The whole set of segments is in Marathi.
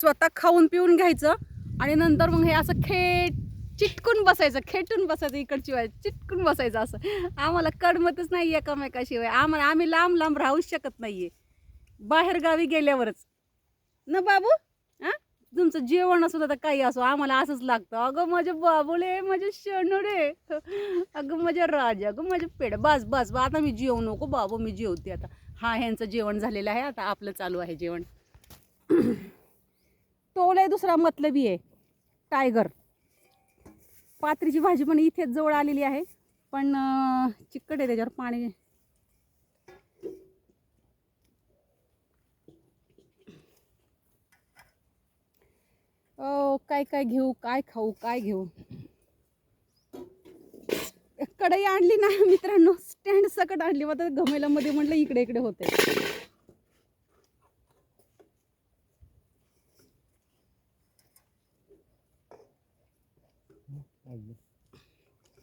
स्वतः खाऊन पिऊन घ्यायचं आणि नंतर मग हे असं खेट चिटकून बसायचं खेटून बसायचं इकडची वाय चिटकून बसायचं असं. आम्हाला कडमतच नाही एकामेकाशिवाय. आम्हाला आम्ही लांब लांब राहूच शकत नाही आहे बाहेरगावी गेल्यावरच. ना बाबू? हां तुमचं जेवण असू तर काही असो. आम्हाला असंच लागतं. अगं माझे बाबूले माझे शणुडे अगं माझ्या राजा अगं माझे पेड बस बस बा आता मी जेवू नको. बाबू मी जेवते आता. हा ह्यांचं जेवण झालेलं आहे. आता आपलं चालू आहे जेवण. तो लय दुसरा मतलबी आहे. टायगर पात्रीची भाजी पण इथेच जवळ आलेली आहे. पण चिकट आहे त्याच्यावर पाणी. ओ काय काय घेऊ काय खाऊ काय घेऊ? कढई आणली ना मित्रांनो. स्टँड सकट आणली. मग आता घमेला मध्ये म्हटलं इकडे इकडे होते.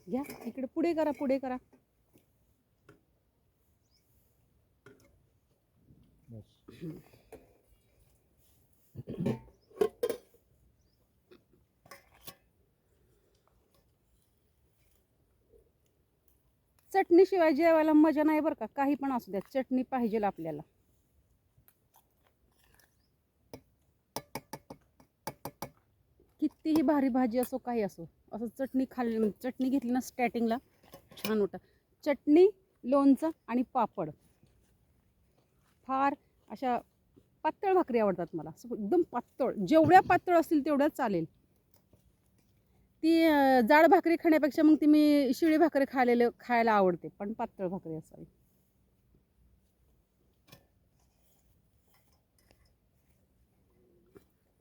घ्या इकडे पुढे करा पुढे करा. चटणीशिवाय जेवायला मजा नाही बरं का? काही पण असू द्या चटणी पाहिजे आपल्याला. कितीही भारी भाजी असो काही असो. असं चटणी खाल्ली म्हणजे चटणी घेतली ना स्टॅटिंगला छान होतं. चटणी लोणचं आणि पापड. फार अशा पातळ भाकरी आवडतात मला. असं एकदम पातळ जेवढ्या पातळ असतील तेवढ्या चालेल. ती जाड भाकरी खाण्यापेक्षा मग ती मी शिळी भाकरी खायलेलं खायला आवडते पण पातळ भाकरी असावी.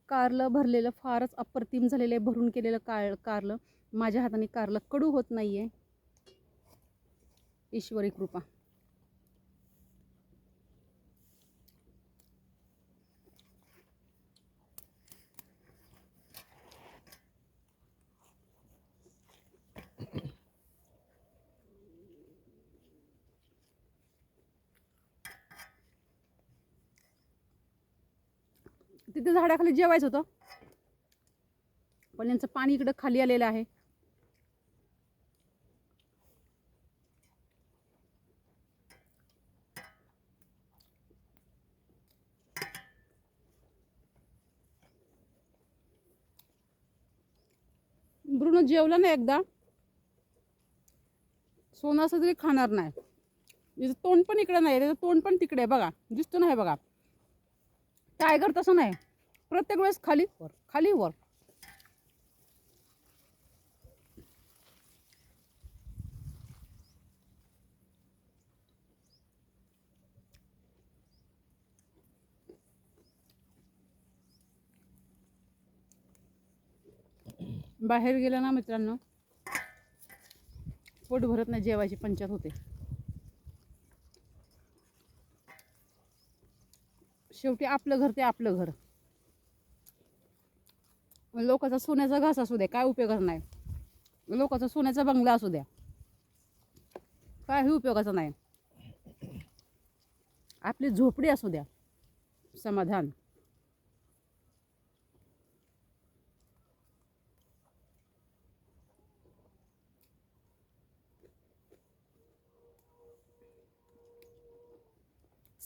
कारलं भरलेलं फारच अप्रतिम झालेलं आहे भरून केलेलं कार कारलं. माझ्या हाताने कारलं कडू होत नाही आहे ईश्वरी कृपा. तिथे झाडाखाली जेवायचं होतं. पण यांचं पाणी इकडं खाली आलेलं आहे. ब्रुनो जेवला नाही एकदा. सोनं असं तरी खाणार नाही. त्याचं तोंड पण इकडे नाही त्याचं तोंड पण तिकडे आहे बघा. दिसतो नाही बघा. टायगर तसं नाही. प्रत्येक वेळेस खाली वर खाली वर. बाहेर गेलं ना मित्रांनो पोट भरत नाही जेवायची पंचायत होते. शेवटी आपलं घर ते आपलं घर. लोकांचा सोन्याचा घास असू द्या काय उपयोगाचा नाही. लोकांचा सोन्याचा बंगला असू द्या. काही उपयोगाचा नाही. आपली झोपडी असू द्या. समाधान.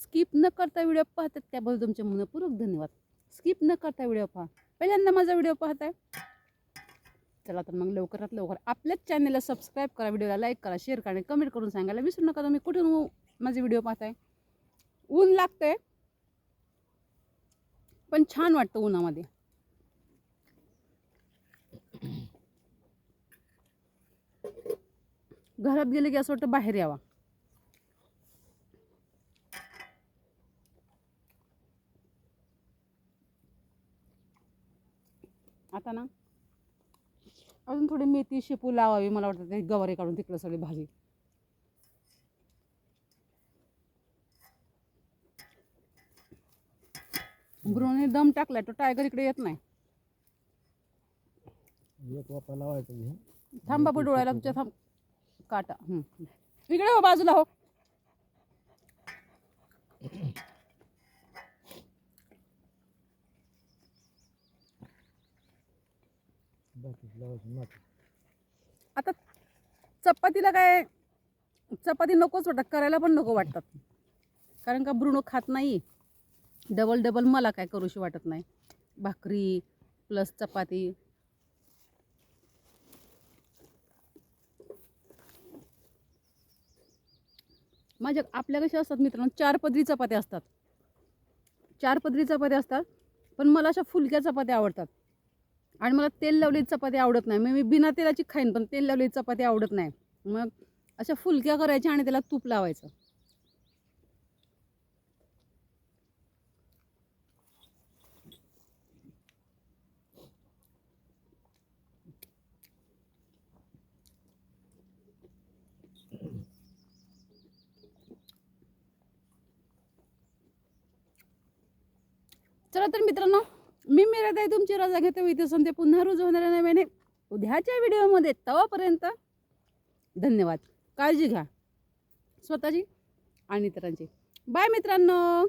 स्किप न करता व्हिडिओ पाहतात त्याबद्दल तुमचे मनपूर्वक धन्यवाद. स्किप न करता व्हिडिओ पहा. पहिल्यांदा माझा व्हिडिओ पाहताय? चला तर मग लवकरात लवकर आपल्याच चॅनलला सबस्क्राईब करा व्हिडिओला लाईक करा शेअर करा आणि कमेंट करून सांगायला विसरू नका. तुम्ही कुठून हो माझे व्हिडिओ पाहताय? ऊन लागतंय. पण छान वाटतं उन्हामध्ये. घरात गेले की असं वाटतं बाहेर यावा. आता ना अजून थोडी मेथी शेपू लावावी मला वाटतं ते गवारे काढून तिकडं सगळी भाजी ब्रोने दम टाकलाय तो टायगर इकडे येत नाही एक वापरा लावायचा. थांब डोळ्याला तुझ्या थांब काटा. इकडे हो बाजूला हो आता चपातीला काय चपाती नकोच वाटत करायला पण नको वाटतात. कारण का ब्रुणो खात नाही. डबल डबल मला काय करूशी वाटत नाही. भाकरी प्लस चपाती. माझ्या आपल्या कशा असतात मित्रांनो चार पदरी चपात्या असतात. चार पदरी चपात्या असतात पण मला अशा फुलक्या चपात्या आवडतात. आणि मला तेल लावलेली चपाती आवडत नाही. मग मी बिना तेलाची खाईन पण तेल लावलेली चपाती आवडत नाही. मग अशा फुलक्या करायच्या आणि त्याला तूप लावायचं. चला तर मित्रांनो मी मिळत आहे तुमची रजा घेतो. इथे ते पुन्हा रुजू होणाऱ्या नव्याने उद्याच्या व्हिडिओमध्ये तवापर्यंत धन्यवाद. काळजी घ्या. स्वतःची आणि इतरांची. बाय मित्रांनो.